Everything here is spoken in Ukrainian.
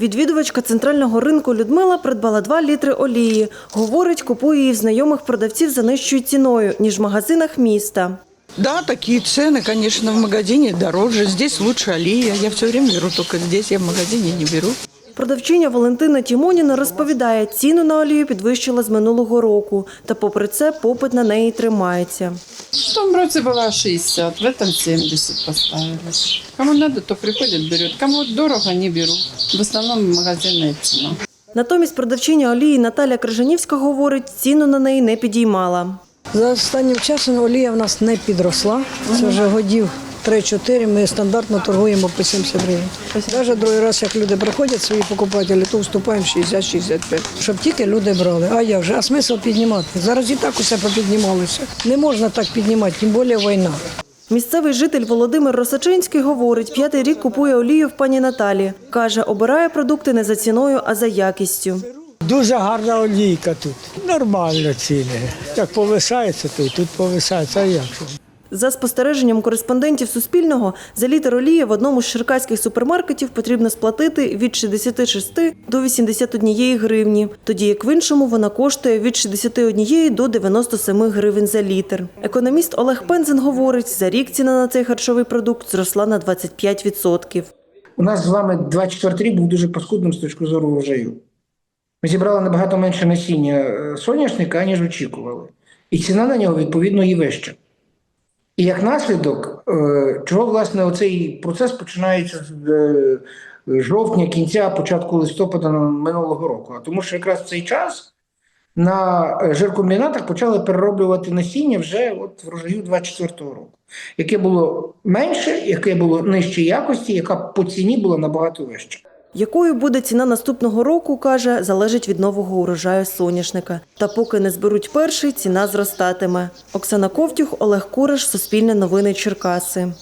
Відвідувачка центрального ринку Людмила придбала 2 літри олії. Говорить, купує її в знайомих продавців за нижчою ціною, ніж в магазинах міста. Да, такие цены, конечно, в магазине дороже. Здесь лучше алия. Я все время беру только здесь, я в магазине не беру. Продавчиня Валентина Тімоніна розповідає, ціну на олію підвищила з минулого року. Та попри це попит на неї тримається. В том році была 60, в этом 70 поставили. Кому надо, то приходит, берет. Кому дорого, не берут. В основном магазинная цена. Натомість продавчиня олії Наталя Крижанівська говорить, ціну на неї не підіймала. За останнім часом олія в нас не підросла. Це вже годів 3-4, ми стандартно торгуємо по 70 гривень. Навіть другий раз, як люди приходять, свої покупателі, то вступаємо 60-65, щоб тільки люди брали. А як же? А смисл піднімати? Зараз і так усе попіднімалося. Не можна так піднімати, тим більше війна. Місцевий житель Володимир Росачинський говорить, п'ятий рік купує олію в пані Наталі. Каже, обирає продукти не за ціною, а за якістю. Дуже гарна олійка тут. Нормально ціни. Як повисається, то тут повисається. А як? же? За спостереженням кореспондентів Суспільного, за літр олії в одному з черкаських супермаркетів потрібно сплатити від 66 до 81 гривні, тоді як в іншому вона коштує від 61 до 97 гривень за літр. Економіст Олег Пензен говорить, за рік ціна на цей харчовий продукт зросла на 25%. У нас з вами 24 рік був дуже паскудним з точки зору врожаю. Ми зібрали набагато менше насіння е, соняшника, ніж очікували. І ціна на нього, відповідно, і вища. І як наслідок, е, чого власне оцей процес починається з е, жовтня, кінця, початку листопада минулого року. А тому що якраз в цей час на жиркомбінатах почали перероблювати насіння вже от врожаю 24-го року, яке було менше, яке було нижчої якості, яка по ціні була набагато вища. Якою буде ціна наступного року, каже, залежить від нового урожаю соняшника. Та поки не зберуть перший, ціна зростатиме. Оксана Ковтюх, Олег Куриш, Суспільне новини Черкаси.